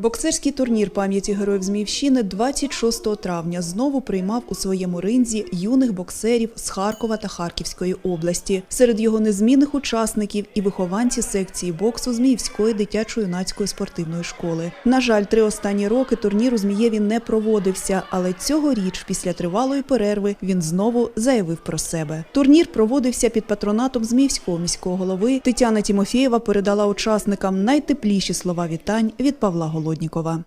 Боксерський турнір пам'яті героїв Зміївщини 26 травня знову приймав у своєму ринзі юних боксерів з Харкова та Харківської області. Серед його незмінних учасників і вихованці секції боксу Зміївської дитячо-юнацької спортивної школи. На жаль, три останні роки турнір у Змієві не проводився, але цьогоріч, після тривалої перерви, він знову заявив про себе. Турнір проводився під патронатом Зміївського міського голови. Тетяна Тімофєєва передала учасникам найтепліші слова вітань від Павла Голоднікова.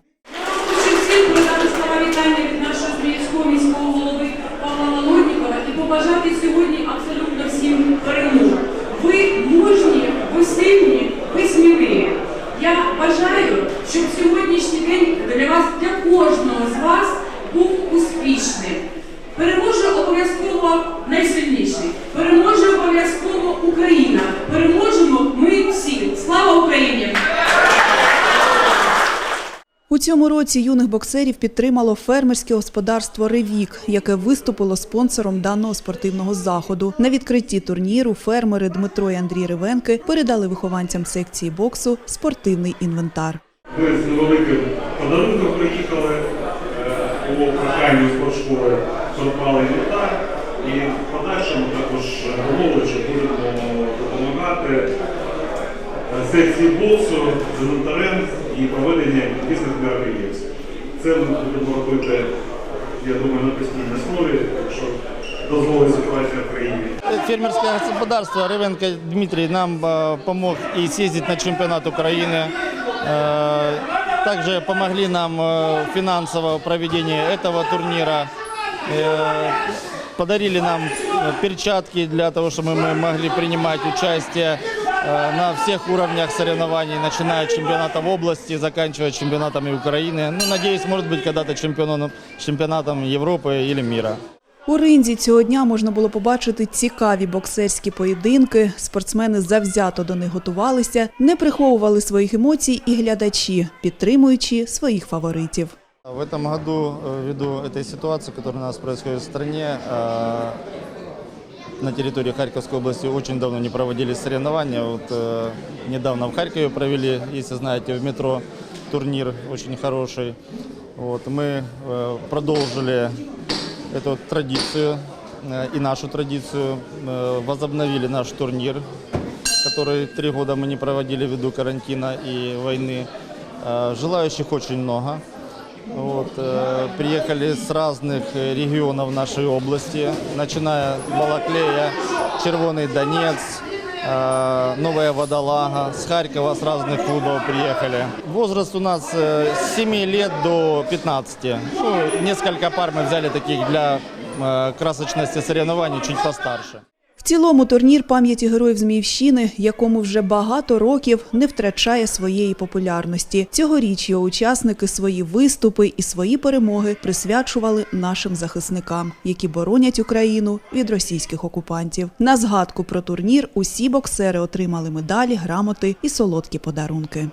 Хочу всім передати слова вітання від нашого Зміївського міського голови Павла Володнікова і побажати сьогодні абсолютно всім перемог. Ви мужні, ви сильні, ви сміливі. Я бажаю, щоб сьогоднішній день для вас, для кожного з вас був успішним. Переможе обов'язково найсильніший. Переможе обов'язково Україна. Переможемо ми всі. Слава Україні! У цьому році юних боксерів підтримало фермерське господарство Ревік, яке виступило спонсором даного спортивного заходу. На відкритті турніру фермери Дмитро і Андрій Ривенки передали вихованцям секції боксу спортивний інвентар. Ми з невеликим подарунком приїхали е, по проханню спортшколи придбали інвентар і в подальшому також голови, що будемо допомагати секції боксу з інвентарем і проведення різних мероприємств. Це ми будемо робити, я думаю, на постійній основі, якщо дозволить ситуація в країні. Фермерское господарство Рывенко Дмитрий нам э, помог и съездить на чемпионат Украины. Э, Также помогли нам э, финансово в проведении этого турнира. Э, Подарили нам э, перчатки для того, чтобы мы могли принимать участие э, на всех уровнях соревнований, начиная от чемпионатов области, заканчивая чемпионатами Украины. Ну, надеюсь, может быть, когда-то чемпионом, чемпионатом Европы или мира. У ринзі цього дня можна було побачити цікаві боксерські поєдинки. Спортсмени завзято до них готувалися, не приховували своїх емоцій і глядачі, підтримуючи своїх фаворитів. В этом году, э, ввиду этой ситуации, которая у нас происходит в стране, э, на территории Харьковской области очень давно не проводились соревнования. Вот э, недавно в Харькове провели, если знаете, в метро турнир очень хороший. Вот, мы э, продолжили эту традицию э, и нашу традицию, э, возобновили наш турнир, который три года мы не проводили ввиду карантина и войны. Э, Желающих очень много. Вот, э, приехали с разных э, регионов нашей области, начиная с Балаклея, Червоный Донец, э, Новая Водолага, с Харькова с разных клубов приехали. Возраст у нас э, с 7 лет до 15. Ну, несколько пар мы взяли таких для э, красочности соревнований чуть постарше. Цілому турнір пам'яті героїв Зміївщини, якому вже багато років не втрачає своєї популярності. Цьогоріч його учасники свої виступи і свої перемоги присвячували нашим захисникам, які боронять Україну від російських окупантів. На згадку про турнір усі боксери отримали медалі, грамоти і солодкі подарунки.